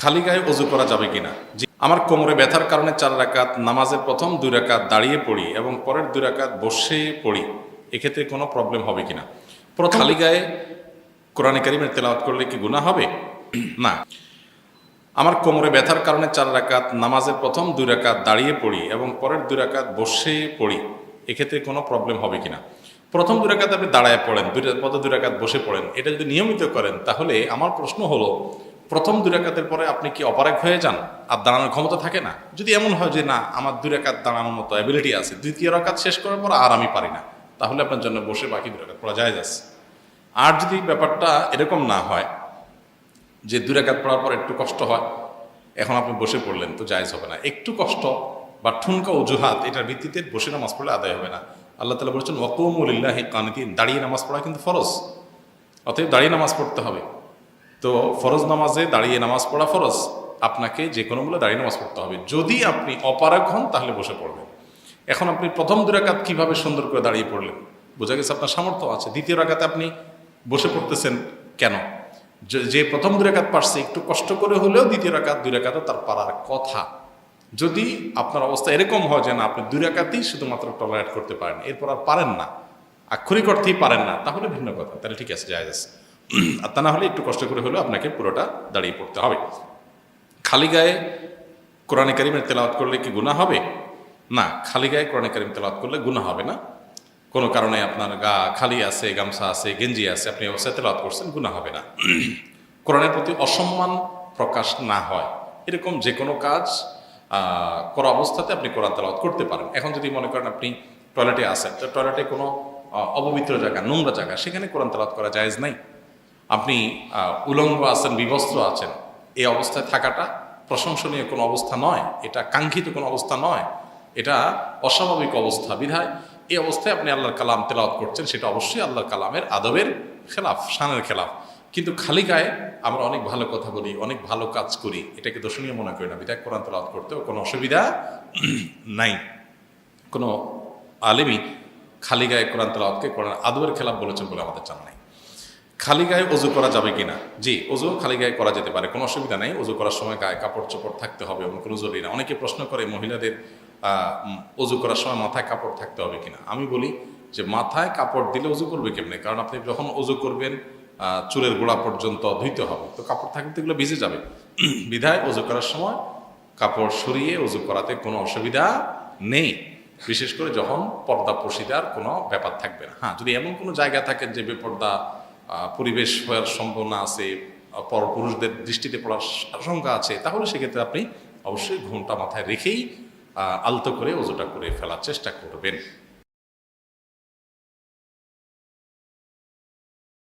খালি গায়ে অজু করা যাবে কিনা? আমার কোমরে ব্যথার কারণে চার রাকাত নামাজের প্রথম দুই রাকাত দাঁড়িয়ে পড়ি এবং পরের দুই রাকাত বসে পড়ি। এক্ষেত্রে কোনো প্রবলেম হবে কিনা? প্রথম খালি গায়ে কোরআনে কারিমের তেলাওয়াত করলে কি গুনাহ হবে? না। আমার কোমরে ব্যথার কারণে চার রাকাত নামাজের প্রথম দুই রাকাত দাঁড়িয়ে পড়ি এবং পরের দুই রাকাত বসে পড়ি। এক্ষেত্রে কোনো প্রবলেম হবে কিনা? প্রথম দুই রাকাত আপনি দাঁড়ায় পড়েন দুই পদ দুই রাকাত বসে পড়েন। এটা যদি নিয়মিত করেন তাহলে আমার প্রশ্ন হলো প্রথম দুই রাকাতের পরে আপনি কি অপারেক হয়ে যান? আর দাঁড়ানোর ক্ষমতা থাকে না? যদি এমন হয় যে না, আমার দুই রাকাত দাঁড়ানোর মতো অ্যাবিলিটি আছে, দ্বিতীয় রাকাত শেষ করার পর আর আমি পারি না, তাহলে আপনার জন্য বসে বাকি দুই রাকাত পড়া যায় যাচ্ছে। আর যদি ব্যাপারটা এরকম না হয়, যে দুই রাকাত পড়ার পর একটু কষ্ট হয়, এখন আপনি বসে পড়লেন তো জায়েজ হবে না। একটু কষ্ট বা ঠুনকা অজুহাত এটার ভিত্তিতে বসে নামাজ পড়লে আদায় হবে না। আল্লাহ তালা বলেছেন ওকুমুল্লাহ কানিতিন দাঁড়িয়ে নামাজ পড়া কিন্তু ফরজ। অতএব দাঁড়িয়ে নামাজ পড়তে হবে। তো ফরজ নামাজে দাঁড়িয়ে নামাজ পড়া ফরজ? আপনাকে যে কোনো মূল্যে দাঁড়িয়ে নামাজ পড়তে হবে। যদি আপনি অপারগ হন, তাহলে বসে পড়বেন। এখন আপনি প্রথম দু রাকাত কীভাবে সুন্দর করে দাঁড়িয়ে পড়লেন? বোঝা গেছে আপনার সামর্থ্য আছে। দ্বিতীয় রাকাতে আপনি বসে পড়তেছেন কেন? যে- যে প্রথম দুই রাকাত পারছে, একটু কষ্ট করে হলেও দ্বিতীয় রাকাত, দুই রাকাতও তার পারার কথা। যদি আপনার অবস্থা এরকম হয় যে না, আপনি দুই রাকাতেই শুধুমাত্র টলারেট করতে পারেন, এরপর আর পারেন না, আক্ষরিক অর্থেই পারেন না, তাহলে ভিন্ন কথা। তাহলে ঠিক আছে যায় আছে। আর তা না হলে একটু কষ্ট করে হলেও আপনাকে পুরোটা দাঁড়িয়ে পড়তে হবে। খালি গায়ে কোরআনে কারিমের তেলাওয়াত করলে কি গুনাহ হবে? না, খালি গায়ে কোরআনে কারিম তেলাওয়াত করলে গুনাহ হবে না। কোনো কারণে আপনার গা খালি আছে, গামছা আছে, গেঞ্জি আছে, আপনি অবস্থায় তেলাওয়াত করছেন, গুনাহ হবে না। কোরআনের প্রতি অসম্মান প্রকাশ না হয়। এরকম যে কোনো কাজ করা অবস্থাতে আপনি কোরআন তেলাওয়াত করতে পারেন। এখন যদি মনে করেন আপনি টয়লেটে আসেন তো টয়লেটে কোনো অপবিত্র জায়গা, নোংরা জায়গা, সেখানে কোরআন তেলাওয়াত করা জায়েজ নাই। আপনি উলঙ্গ আছেন, বিবস্ত্র আছেন, এই অবস্থায় থাকাটা প্রশংসনীয় কোনো অবস্থা নয়, এটা কাঙ্ক্ষিত কোনো অবস্থা নয়, এটা অস্বাভাবিক অবস্থা। বিধায় এই অবস্থায় আপনি আল্লাহর কালাম তেলাওয়াত করছেন, সেটা অবশ্যই আল্লাহর কালামের আদবের খেলাফ, শানের খেলাফ। কিন্তু খালি গায়ে আমরা অনেক ভালো কথা বলি, অনেক ভালো কাজ করি, এটাকে দর্শনীয় মনে করি না। বিধায় কোরআন তেলাওয়াত করতেও কোনো অসুবিধা নাই। কোনো আলেমই খালি গায়ে কোরআন তেলাওয়াতকে কোরআন আদবের খেলাফ বলেছেন বলে আমাদের জানা নাই। খালি গায়ে অজু করা যাবে কিনা? জি অজু খালি গায়ে করা যেতে পারে, কোনো অসুবিধা নেই। অজু করার সময় গায়ে কাপড় চোপড় থাকতে হবে এমন কোনো জরুরি না। অনেকে প্রশ্ন করে মহিলাদের অজু করার সময় মাথায় কাপড় থাকতে হবে কিনা? আমি বলি যে মাথায় কাপড় দিলে অজু করবে কেমনে? কারণ আপনি যখন অজু করবেন চুলের গোড়া পর্যন্ত ধুইতে হবে। তো কাপড় থাকতে এগুলো ভিজে যাবে। বিধায় অজু করার সময় কাপড় সরিয়ে অজু করাতে কোনো অসুবিধা নেই। বিশেষ করে যখন পর্দা পশিদার কোনো ব্যাপার থাকবে না। হ্যাঁ যদি এমন কোনো জায়গা থাকে যে বেপর্দা পরিবেশ হওয়ার সম্ভাবনা আছে পর পুরুষদের দৃষ্টিতে পড়ার আশঙ্কা আছে, তাহলে সেক্ষেত্রে আপনি অবশ্যই ঘুমটা মাথায় রেখেই আলতো করে ওজোটা করে ফেলার চেষ্টা করবেন।